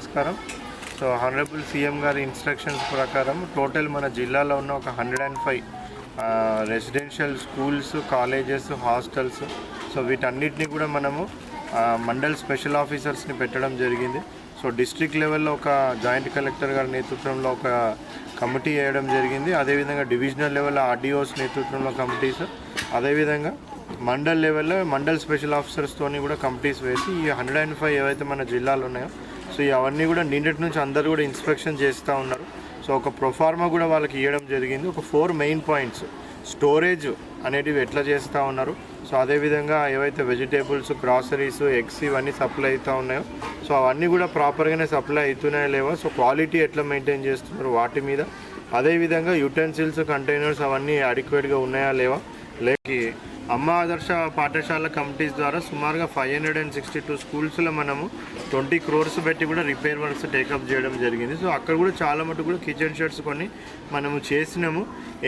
నమస్కారం. So honourable CM గారి instructions ప్రకారం టోటల్ మన జిల్లాలో ఉన్న ఒక hundred and five residential schools colleges hostels so వీటన్నిటిని కూడా మనము మండల్ స్పెషల్ ఆఫీసర్స్ని పెట్టడం జరిగింది. సో డిస్ట్రిక్ట్ లెవెల్లో ఒక జాయింట్ కలెక్టర్ గారి నేతృత్వంలో ఒక కమిటీ వేయడం జరిగింది. అదేవిధంగా డివిజనల్ లెవెల్లో ఆర్డీఓస్ నేతృత్వంలో కమిటీస్ అదేవిధంగా మండల్ లెవెల్లో మండల్ స్పెషల్ ఆఫీసర్స్తోని కూడా కమిటీస్ వేసి ఈ హండ్రెడ్ అండ్ ఫైవ్ ఏవైతే మన జిల్లాలో ఉన్నాయో సో అవన్నీ కూడా నిన్నటి నుంచి అందరూ కూడా ఇన్స్పెక్షన్ చేస్తూ ఉన్నారు. సో ఒక ప్రొఫార్మా కూడా వాళ్ళకి ఇవ్వడం జరిగింది. ఒక ఫోర్ మెయిన్ పాయింట్స్ స్టోరేజ్ అనేటివి ఎట్లా చేస్తూ ఉన్నారు? సో అదేవిధంగా ఏవైతే వెజిటేబుల్స్ గ్రాసరీస్ ఎగ్స్ ఇవన్నీ సప్లై అవుతూ ఉన్నాయో సో అవన్నీ కూడా ప్రాపర్గానే సప్లై అవుతున్నాయో లేవో సో క్వాలిటీ ఎట్లా మెయింటైన్ చేస్తున్నారు వాటి మీద? అదేవిధంగా యుటెన్సిల్స్ కంటైనర్స్ అవన్నీ అడిక్వేట్గా ఉన్నాయా లేవా? లేకి అమ్మ ఆదర్శ పాఠశాల కమిటీస్ ద్వారా సుమారుగా five hundred and sixty two స్కూల్స్లో మనము ట్వంటీ క్రోర్స్ పెట్టి కూడా రిపేర్ వర్క్స్ టేకప్ చేయడం జరిగింది. సో అక్కడ కూడా చాలా మటుకు కూడా కిచెన్ షెడ్స్ కొన్ని మనము చేసినాము.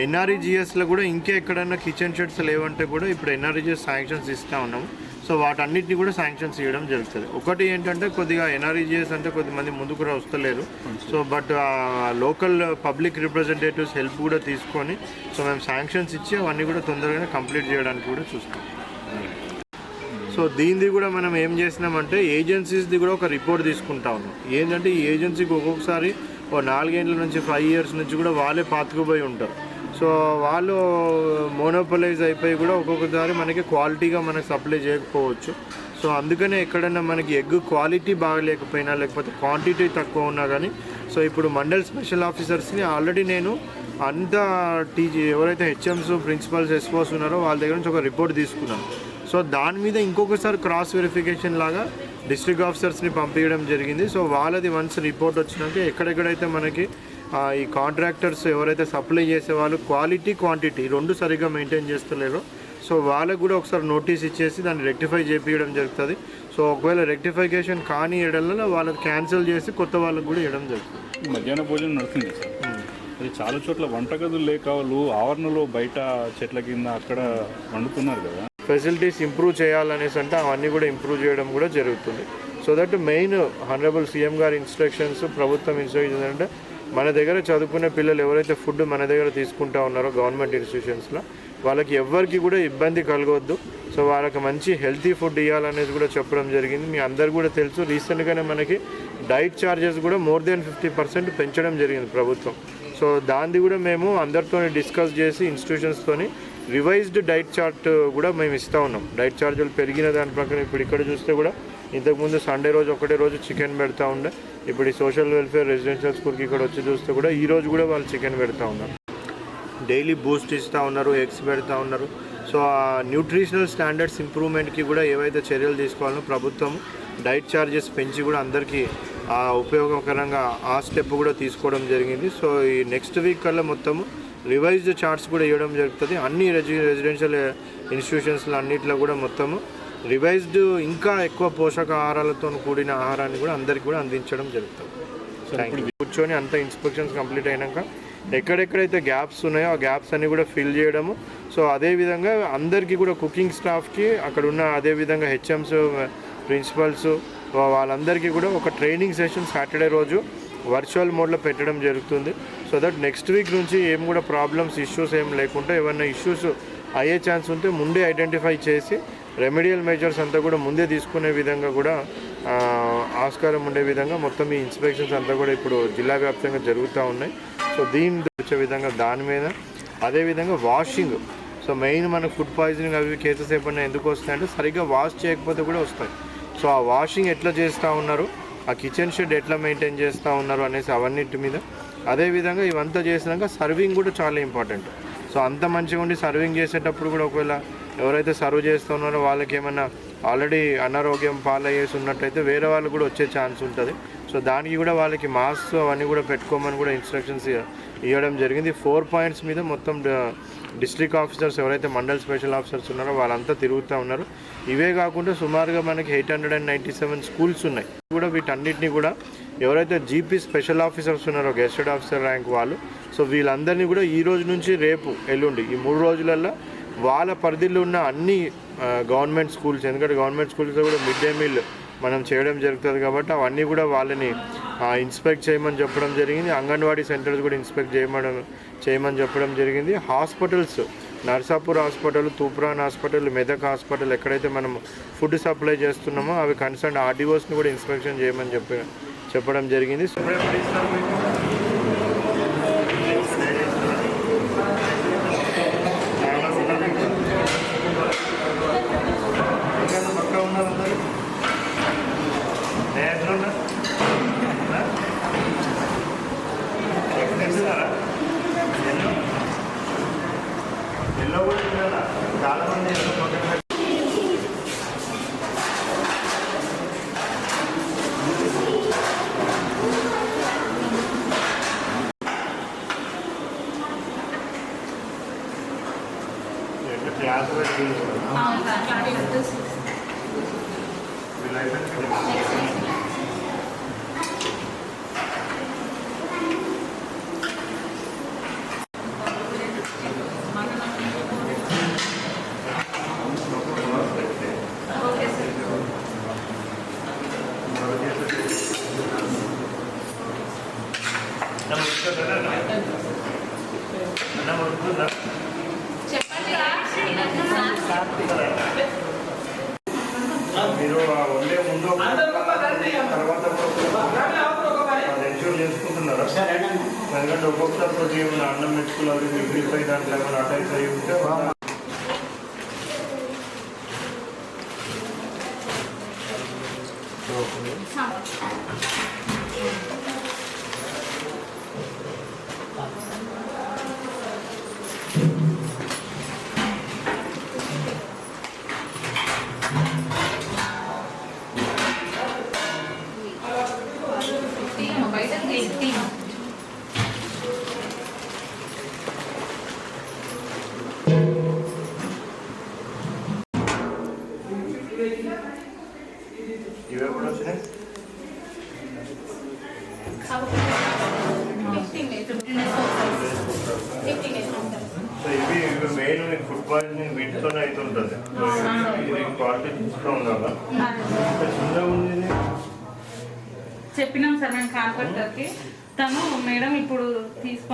ఎన్ఆర్ఈజిఎస్లో కూడా ఇంకా ఎక్కడన్నా కిచెన్ షెడ్స్ లేవంటే కూడా ఇప్పుడు ఎన్ఆర్ఈజిఎస్ శాంక్షన్స్ ఇస్తూ ఉన్నాము. సో వాటన్నిటిని కూడా శాంక్షన్స్ చేయడం జరుగుతుంది. ఒకటి ఏంటంటే కొద్దిగా ఎన్ఆర్ఈజిఎస్ అంటే కొద్దిమంది ముందుకు వస్తలేరు. So but local public representatives help కూడా తీసుకొని సో మేము శాంక్షన్స్ ఇచ్చి అవన్నీ కూడా తొందరగానే కంప్లీట్ చేయడానికి కూడా చూస్తాం సో దీనిది కూడా మనం ఏం చేసినామంటే ఏజెన్సీస్ది కూడా ఒక రిపోర్ట్ తీసుకుంటా ఉన్నాం. ఏంటంటే ఈ ఏజెన్సీకి ఒక్కొక్కసారి ఓ నాలుగేండ్ల నుంచి ఫైవ్ ఇయర్స్ నుంచి కూడా వాళ్ళే పాతుకుపోయి ఉంటారు. సో వాళ్ళు మోనోపలైజ్ అయిపోయి కూడా ఒక్కొక్కసారి మనకి క్వాలిటీగా మనకి సప్లై చేయకపోవచ్చు. సో అందుకనే ఎక్కడైనా మనకి ఎగ్ క్వాలిటీ బాగలేకపోయినా లేకపోతే క్వాంటిటీ తక్కువ ఉన్నా కానీ సో ఇప్పుడు మండల్ స్పెషల్ ఆఫీసర్స్ని ఆల్రెడీ నేను అంత టీజీ ఎవరైతే హెచ్ఎంస్ ప్రిన్సిపల్స్ ఎస్పోస్ ఉన్నారో వాళ్ళ దగ్గర నుంచి ఒక రిపోర్ట్ తీసుకున్నాను. సో దాని మీద ఇంకొకసారి క్రాస్ వెరిఫికేషన్ లాగా డిస్ట్రిక్ట్ ఆఫీసర్స్ని పంపించడం జరిగింది. సో వాళ్ళది వన్స్ రిపోర్ట్ వచ్చినాక ఎక్కడెక్కడైతే మనకి ఈ కాంట్రాక్టర్స్ ఎవరైతే సప్లై చేసే వాళ్ళు క్వాలిటీ క్వాంటిటీ రెండు సరిగ్గా మెయింటైన్ చేస్తలేరో. సో వాళ్ళకు కూడా ఒకసారి నోటీస్ ఇచ్చేసి దాన్ని రెక్టిఫై చేపించడం జరుగుతుంది. సో ఒకవేళ రెక్టిఫికేషన్ కాని ఎడలలో వాళ్ళకి క్యాన్సిల్ చేసి కొత్త వాళ్ళకి కూడా ఇవ్వడం జరుగుతుంది. మధ్యాహ్న భోజనం నడుస్తుంది సార్. అది చాలా చోట్ల వంటగదులు లేక వాళ్ళు ఆవరణలో బయట చెట్ల కింద అక్కడ వండుతున్నారు కదా. ఫెసిలిటీస్ ఇంప్రూవ్ చేయాలనేసి అంటే అవన్నీ కూడా ఇంప్రూవ్ చేయడం కూడా జరుగుతుంది. So that main honourable CM గారి ఇన్స్ట్రక్షన్స్ ప్రభుత్వం ఇన్స్ట్రక్షన్స్ అంటే మన దగ్గర చదువుకునే పిల్లలు ఎవరైతే ఫుడ్ మన దగ్గర తీసుకుంటా ఉన్నారో గవర్నమెంట్ ఇన్స్టిట్యూషన్స్లో వాళ్ళకి ఎవ్వరికి కూడా ఇబ్బంది కలగవద్దు సో వాళ్ళకి మంచి హెల్తీ ఫుడ్ ఇవ్వాలనేది కూడా చెప్పడం జరిగింది. మీ అందరు కూడా తెలుసు రీసెంట్గానే మనకి డైట్ ఛార్జెస్ కూడా మోర్ దెన్ ఫిఫ్టీ పర్సెంట్ పెంచడం జరిగింది ప్రభుత్వం. సో దాన్ని కూడా మేము అందరితో డిస్కస్ చేసి ఇన్స్టిట్యూషన్స్తోని రివైజ్డ్ డైట్ చార్ట్ కూడా మేము ఇస్తూ ఉన్నాం. డైట్ ఛార్జీలు పెరిగిన దాని ప్రకారం ఇప్పుడు ఇక్కడ చూస్తే కూడా ఇంతకుముందు సండే రోజు ఒకటే రోజు చికెన్ పెడతా ఉండే. ఇప్పుడు ఈ సోషల్ వెల్ఫేర్ రెసిడెన్షియల్ స్కూల్కి ఇక్కడ వచ్చి చూస్తే కూడా ఈ రోజు కూడా వాళ్ళు చికెన్ పెడతా ఉన్నారు. డైలీ బూస్ట్ ఇస్తూ ఉన్నారు ఎగ్స్ పెడతా ఉన్నారు. సో ఆ న్యూట్రిషనల్ స్టాండర్డ్స్ ఇంప్రూవ్మెంట్కి కూడా ఏవైతే చర్యలు తీసుకోవాలో ప్రభుత్వం డైట్ ఛార్జెస్ పెంచి కూడా అందరికీ ఆ, ఉపయోగకరంగా ఆ స్టెప్ కూడా తీసుకోవడం జరిగింది. సో ఈ నెక్స్ట్ వీక్ కల్లా మొత్తము రివైజ్డ్ చార్ట్స్ కూడా ఇవ్వడం జరుగుతుంది. అన్ని రెసి రెసిడెన్షియల్ ఇన్స్టిట్యూషన్స్లో అన్నిట్లో కూడా మొత్తము రివైజ్డ్ ఇంకా ఎక్కువ పోషకాహారాలతో కూడిన ఆహారాన్ని కూడా అందరికీ కూడా అందించడం జరుగుతుంది. కూర్చొని అంత ఇన్స్పెక్షన్స్ కంప్లీట్ అయినాక ఎక్కడెక్కడైతే గ్యాప్స్ ఉన్నాయో ఆ గ్యాప్స్ అన్ని కూడా ఫిల్ చేయడము. సో అదేవిధంగా అందరికీ కూడా కుకింగ్ స్టాఫ్కి అక్కడ ఉన్న అదేవిధంగా హెచ్ఎంస్ ప్రిన్సిపల్స్ వాళ్ళందరికీ కూడా ఒక ట్రైనింగ్ సెషన్ సాటర్డే రోజు వర్చువల్ మోడ్లో పెట్టడం జరుగుతుంది. సో దట్ నెక్స్ట్ వీక్ నుంచి ఏం కూడా ప్రాబ్లమ్స్ ఇష్యూస్ ఏం లేకుండా ఏమైనా ఇష్యూస్ అయ్యే ఛాన్స్ ఉంటే ముందే ఐడెంటిఫై చేసి రెమెడియల్ మెజర్స్ అంతా కూడా ముందే తీసుకునే విధంగా కూడా ఆస్కారం ఉండే విధంగా మొత్తం ఈ ఇన్స్పెక్షన్స్ అంతా కూడా ఇప్పుడు జిల్లా వ్యాప్తంగా జరుగుతూ ఉన్నాయి. సో దీని వచ్చే విధంగా దాని మీద అదేవిధంగా వాషింగ్ సో మెయిన్ మన ఫుడ్ పాయిజనింగ్ అవి కేసెస్ ఏమన్నా ఎందుకు వస్తాయంటే సరిగ్గా వాష్ చేయకపోతే కూడా వస్తాయి. సో ఆ వాషింగ్ ఎట్లా చేస్తూ ఉన్నారు ఆ కిచెన్ షెడ్ ఎట్లా మెయింటైన్ చేస్తూ ఉన్నారు అనేసి అవన్నిటి మీద అదేవిధంగా ఇవంతా చేసినాక సర్వింగ్ కూడా చాలా ఇంపార్టెంట్ సో అంత మంచిగా ఉండి సర్వింగ్ చేసేటప్పుడు కూడా ఒకవేళ ఎవరైతే సర్వ్ చేస్తున్నారో వాళ్ళకి ఏమన్నా ఆల్రెడీ అనారోగ్యం పాలయ్యేసి ఉన్నట్టయితే వేరే వాళ్ళు కూడా వచ్చే ఛాన్స్ ఉంటుంది. సో దానికి కూడా వాళ్ళకి మాస్క్ అవన్నీ కూడా పెట్టుకోమని కూడా ఇన్స్ట్రక్షన్స్ ఇవ్వడం జరిగింది. ఫోర్ పాయింట్స్ మీద మొత్తం డిస్ట్రిక్ట్ ఆఫీసర్స్ ఎవరైతే మండల్ స్పెషల్ ఆఫీసర్స్ ఉన్నారో వాళ్ళంతా తిరుగుతూ ఉన్నారు. ఇవే కాకుండా సుమారుగా మనకి eight hundred and ninety seven schools ఉన్నాయి. కూడా వీటన్నిటిని కూడా ఎవరైతే జీపీ స్పెషల్ ఆఫీసర్స్ ఉన్నారో గెస్టెడ్ ఆఫీసర్ ర్యాంక్ వాళ్ళు సో వీళ్ళందరినీ కూడా ఈ రోజు నుంచి రేపు ఎల్లుండి ఈ మూడు రోజులల్లో వాళ్ళ పరిధిలో ఉన్న అన్ని గవర్నమెంట్ స్కూల్స్ ఎందుకంటే గవర్నమెంట్ స్కూల్స్లో కూడా మిడ్ డే మీల్ మనం చేయడం జరుగుతుంది కాబట్టి అవన్నీ కూడా వాళ్ళని ఇన్స్పెక్ట్ చేయమని చెప్పడం జరిగింది. అంగన్వాడీ సెంటర్స్ కూడా ఇన్స్పెక్ట్ చేయమని చేయమని చెప్పడం జరిగింది. Hospitals Narsapur hospital Toopran hospital Medak hospital ఎక్కడైతే మనం ఫుడ్ సప్లై చేస్తున్నామో అవి కన్సర్న్ ఆర్డీఓస్ని కూడా ఇన్స్పెక్షన్ చేయమని చెప్పి చెప్పడం జరిగింది ఎల్లో కూడా తినాలా? చాలా మంది ఎల్లో పక్కన రెండు క్లాస్ పెట్టి అన్నం ఉడుకుతుందా మీరు ఆ వండే ముందు తర్వాత అది చేసుకుంటున్నారా ఎందుకంటే ఒక్కొక్కసారి ఏమైనా అన్నం మెతుకులు మిగిలిపోయి దాంట్లో ఏమైనా అయ్యి ఉంటే బయట ఇవి ఎప్పుడు వచ్చినాయి సో ఇవి ఇవి మెయిన్ మీకు ఫుడ్ పాయిజనింగ్ వీటితోనే అవుతుంటుంది సో ఇది క్వాలిటీ చూస్తూ ఉండాలా ఇంకా చిన్నగా ఉంది ఇది. చెప్పినాం సార్ మేము కాంట్రాక్టర్కి తను మేడం ఇప్పుడు తీసుకొని